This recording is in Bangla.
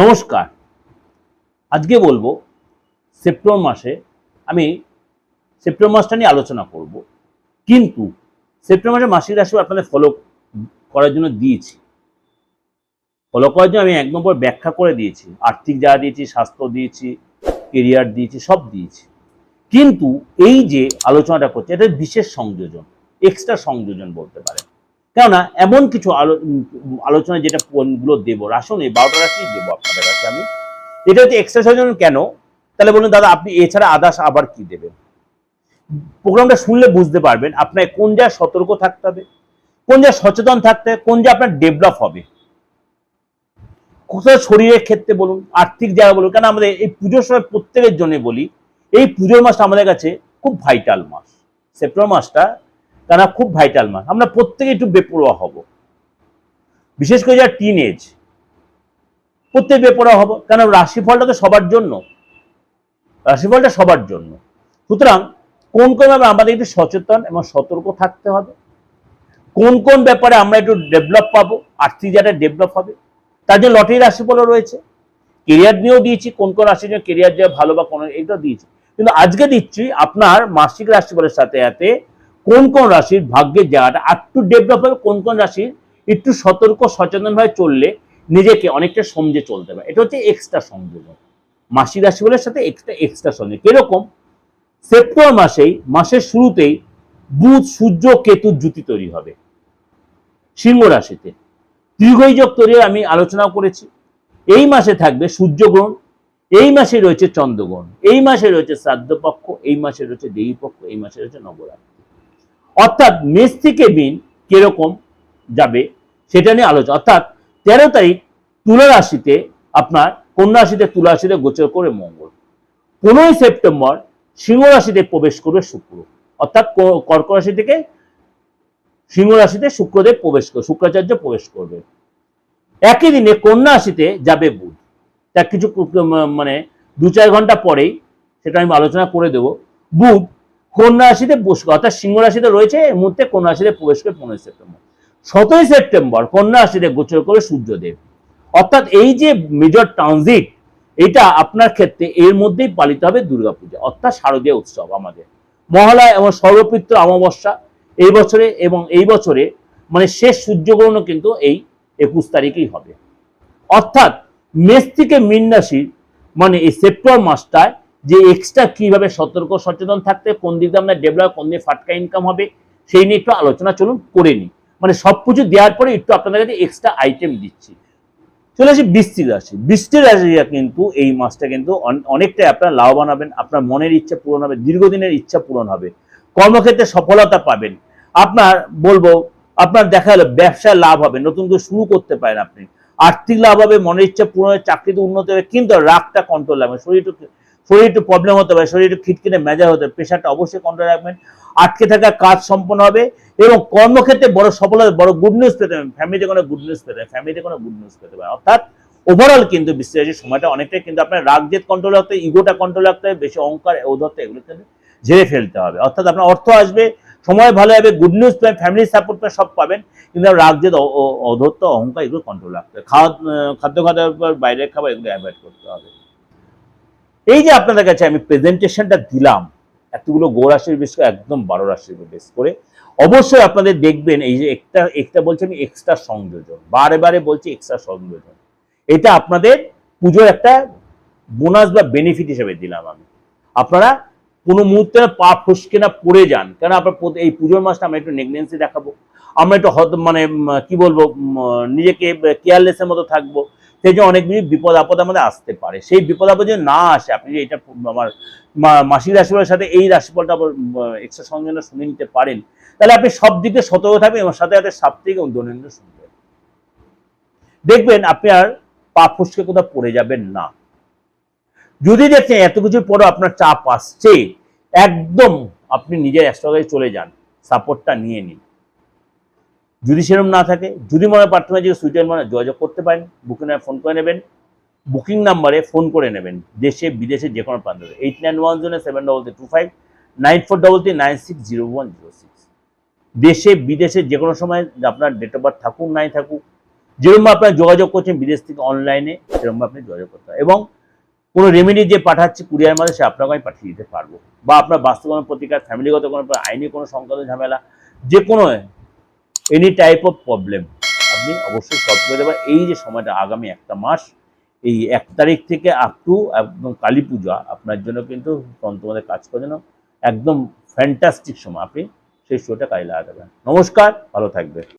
নমস্কার। আজকে বলব, সেপ্টেম্বর মাসে আমি সেপ্টেম্বর মাসটা নিয়ে আলোচনা করব। কিন্তু সেপ্টেম্বর মাসে মাসিক রাশি আপনাদের ফলো করার জন্য দিয়েছি। ফলো করার জন্য আমি এক নম্বর ব্যাখ্যা করে দিয়েছি। আর্থিক যা দিয়েছি, স্বাস্থ্য দিয়েছি কেরিয়ার দিয়েছি, সব দিয়েছি। কিন্তু এই যে আলোচনাটা করছে, এটা বিশেষ সংযোজন এক্সট্রা সংযোজন বলতে পারেন। কেননা, এমন কিছু আলো আলোচনা যেটা পয়েন্টগুলো দেবো রাশনে বারোটা রাশি দেবো আপনাদের কাছে আমি। এটা হচ্ছে এক্সট্রা সংযোজন কেন? তাহলে বলুন, দাদা, আপনি এছাড়া আদার্স আবার কি দেবেন? প্রোগ্রামটা শুনলে বুঝতে পারবেন আপনার কোন জায়গায় সতর্ক থাকতে হবে, কোন জায়গায় সচেতন থাকতে হবে, কোন জায়গায় আপনার ডেভেলপ হবে। কোথাও শরীরের ক্ষেত্রে বলুন, আর্থিক জায়গা বলুন কেন আমাদের এই পুজোর সময় প্রত্যেকের জন্য বলি, এই পুজোর মাসটা আমাদের কাছে খুব ভাইটাল মাস। সেপ্টেম্বর মাসটা কেন খুব ভাইটাল মাস। আমরা প্রত্যেকে একটু বেপরোয়া হব। বিশেষ করে যারা টিন এজ প্রত্যেক বেপরোয়া হব। কেন? রাশিফলটা তো সবার জন্য। রাশিফলটা সবার জন্য। সুতরাং কোন কোন ব্যাপারে আমাদের একটু সচেতন এবং সতর্ক থাকতে হবে। কোন কোন ব্যাপারে আমরা একটু ডেভেলপ পাবো। আর্থিক জায়গাটা ডেভেলপ হবে। তার জন্য লটারি রাশিফলও রয়েছে। কেরিয়ার নিয়েও দিয়েছি। কোন কোন রাশির জন্য কেরিয়ার যে ভালো বা কোন এটা দিয়েছি। কিন্তু আজকে দিচ্ছি আপনার মাসিক রাশিফলের সাথে সাথে কোন কোন রাশির ভাগ্যের জায়গাটা একটু ডেভেলপ হবে, কোন কোন রাশির একটু সতর্ক সচেতনভাবে চললে নিজেকে অনেকটা সমঝে চলতে পারে। এটা হচ্ছে এক্সট্রা সংযোজন। মাসিক রাশিফলের সাথে এক্সট্রা এক্সট্রা সংযোগ কীরকম? সেপ্টেম্বর মাসেই, মাসের শুরুতেই বুধ, সূর্য, কেতুর জুতি তৈরি হবে। সিংহ রাশিতে। দীর্ঘই যোগ তৈরি আমি আলোচনা করেছি। এই মাসে থাকবে সূর্যগ্রহণ, এই মাসে রয়েছে চন্দ্রগ্রহণ, এই মাসে রয়েছে শ্রাদ্ধ পক্ষ এই মাসে রয়েছে দেবী পক্ষ এই মাসে রয়েছে নবরাত্রি। অর্থাৎ মেষ থেকে মিন কীরকম যাবে সেটা নিয়ে আলোচনা। অর্থাৎ তেরো তারিখ তুলা রাশিতে আপনার কন্যা রাশিতে? তুলা গোচর করে মঙ্গল। পনেরোই সেপ্টেম্বর সিংহ প্রবেশ করবে শুক্র। অর্থাৎ কর্ক রাশি থেকে সিংহ শুক্রদেব প্রবেশ করবে শুক্রাচার্য প্রবেশ করবে। একই দিনে কন্যা যাবে বুধ। তার কিছু মানে দু চার ঘণ্টা পরেই সেটা আমি আলোচনা করে দেব। বুধ কন্যা রাশিতে অর্থাৎ সিংহ রাশিতে রয়েছে, এই মুহূর্তে কন্যা রাশিতে প্রবেশ করে পনেরোই সেপ্টেম্বর। সতেরোই সেপ্টেম্বর কন্যা রাশিতে গোচর করে সূর্যদেব। অর্থাৎ এই যে মেজর ট্রানজিট এটা আপনার ক্ষেত্রে এর মধ্যেই পালিত হবে দুর্গাপূজা, অর্থাৎ শারদীয় উৎসব আমাদের। মহালয়া এবং সর্বপিত্র অমাবস্যা, এই বছরে এবং এই বছরে মানে শেষ সূর্যগ্রহণও কিন্তু এই একুশ তারিখেই হবে। অর্থাৎ মেষ থেকে মীন রাশির মানে এই সেপ্টেম্বর মাসটায় যে এক্সট্রা কীভাবে সতর্ক, সচেতন থাকতে, কোন দিকে আমরা ডেভেলপ কোন দিকে ফাটকা ইনকাম হবে, সেই নিয়ে একটু আলোচনা চলুন, করে নিই। মানে সব কিছু দেওয়ার পরে একটু আপনাদের কাছে এক্সট্রা আইটেম দিচ্ছি। চলে আসি বৃষ্টির রাশি। বৃষ্টির রাশিরা কিন্তু এই মাসটা কিন্তু অন- অনেকটাই আপনার লাভবান হবেন, আপনার মনের ইচ্ছা পূরণ হবে, দীর্ঘদিনের ইচ্ছা পূরণ হবে। কর্মক্ষেত্রে সফলতা পাবেন। আপনার, বলব, আপনার দেখা গেলো ব্যবসায় লাভ হবে, নতুন করে শুরু করতে পারেন আপনি। আর্থিক লাভ হবে, মনের ইচ্ছা পূরণ হবে চাকরিতে উন্নতি হবে, কিন্তু রাগটা কন্ট্রোল রাখবেন শরীর শরীর একটু প্রবলেম হতে পারে, শরীর একটু খিটখিটে মেজা হতে পারে প্রেশারটা অবশ্যই কন্ট্রোল রাখবেন। আটকে থাকা কাজ সম্পন্ন হবে এবং কর্মক্ষেত্রে বড় সফলতা বড় গুড নিউজ পেতে পারেন। ফ্যামিলিতে কোনো গুড নিউজ পেতে পারেন ফ্যামিলিতে কোনো গুড নিউজ পেতে পারেন। অর্থাৎ ওভারঅল কিন্তু বিশ্লেষের সময়টা অনেকটাই কিন্তু আপনার রাগ জেদ কন্ট্রোল রাখতে হবে ইগোটা কন্ট্রোল রাখতে হবে, বেশি অহংকার ঔদত্ত এগুলো কিন্তু ঝেড়ে ফেলতে হবে। অর্থাৎ আপনার অর্থ আসবে, সময় ভালো হবে গুড নিউজ পাবেন ফ্যামিলি সাপোর্ট পাবেন সব পাবেন, কিন্তু রাগ জেদ অধত্ত অহংকার এগুলো কন্ট্রোল রাখতে হবে। খাওয়া খাদ্য পর বাইরের খাবার এগুলো অ্যাভয়েড করতে হবে। এই যে আপনাদের কাছে আমি প্রেজেন্টেশনটা দিলাম, এতগুলো গো রাশির বেশ করে, একদম বারো রাশির বেশ করে, অবশ্যই আপনাদের দেখবেন এই যে একটা একটা বলছি আমি এক্সট্রা সংযোজন, বারে বারে বলছি এক্সট্রা সংযোজন। এটা আপনাদের পুজোর একটা বোনাস বা বেনিফিট হিসেবে দিলাম আমি। আপনারা কোনো মুহূর্তে পা ফসকে না পড়ে যান কেন আপনার এই পুজোর মাসটা আমরা একটু নেগনেন্সি দেখাবো। আমরা একটু হত মানে কি বলব নিজেকে কেয়ারলেসের মতো থাকব। জন্য অনেক কিছু বিপদ আপদ আমাদের আসতে পারে। সেই বিপদ আপদ যদি না আসে, আপনি এটা আমার মাসিক রাশিফলের সাথে এই রাশিফলটা এক্সট্রা সংযোজন শুনে নিতে পারেন, তাহলে আপনি সব দিকে সতর্ক থাকবেন এবং সাথে সাথে সাপ্তাহিক এবং দৈনন্দিন শুনবেন। দেখবেন আপনি আর পা ফুসকে কোথাও পড়ে যাবেন না। যদি দেখছেন এত কিছুর পরও আপনার চাপ আসছে, একদম আপনি নিজের অ্যাস্ট্রোলজি চলে যান সাপোর্টটা নিয়ে নিন। যদি সেরকম না থাকে, যদি মনে হয় প্রার্থনা যে সুইটার মানে যোগাযোগ করতে পারেন বুকিং ফোন করে নেবেন বুকিং নাম্বারে ফোন করে নেবেন, দেশে, বিদেশে যে কোনো প্রান্ত eight nine one zero seven double three two five nine four double three nine six zero one zero six দেশে, বিদেশে যে কোনো সময় আপনার ডেট অফ বার্থ থাকুক, নাই থাকুক যেরকম আপনার যোগাযোগ করছেন বিদেশ থেকে অনলাইনে সেরকম আপনি যোগাযোগ করতে হবে এবং কোনো রেমেডি যে পাঠাচ্ছি কুরিয়ার মাধ্যমে, সে আপনাকে আমি পাঠিয়ে দিতে পারব। বা আপনার বাস্তব প্রতিকার ফ্যামিলিগত কোনো, আইনি কোনো সংক্রান্ত ঝামেলা, যে কোনো এনি টাইপ অফ প্রবলেম আপনি অবশ্যই সলভ করে দেবেন। এই যে সময়টা, আগামী একটা মাস, এই এক তারিখ থেকে আপ টু একদম কালী পূজা, আপনার জন্য কিন্তু তোমাদের কাজ করে জন্য একদম ফ্যান্টাস্টিক সময়। আপনি সেই শোটা কাজে লাগাতে নমস্কার, ভালো থাকবে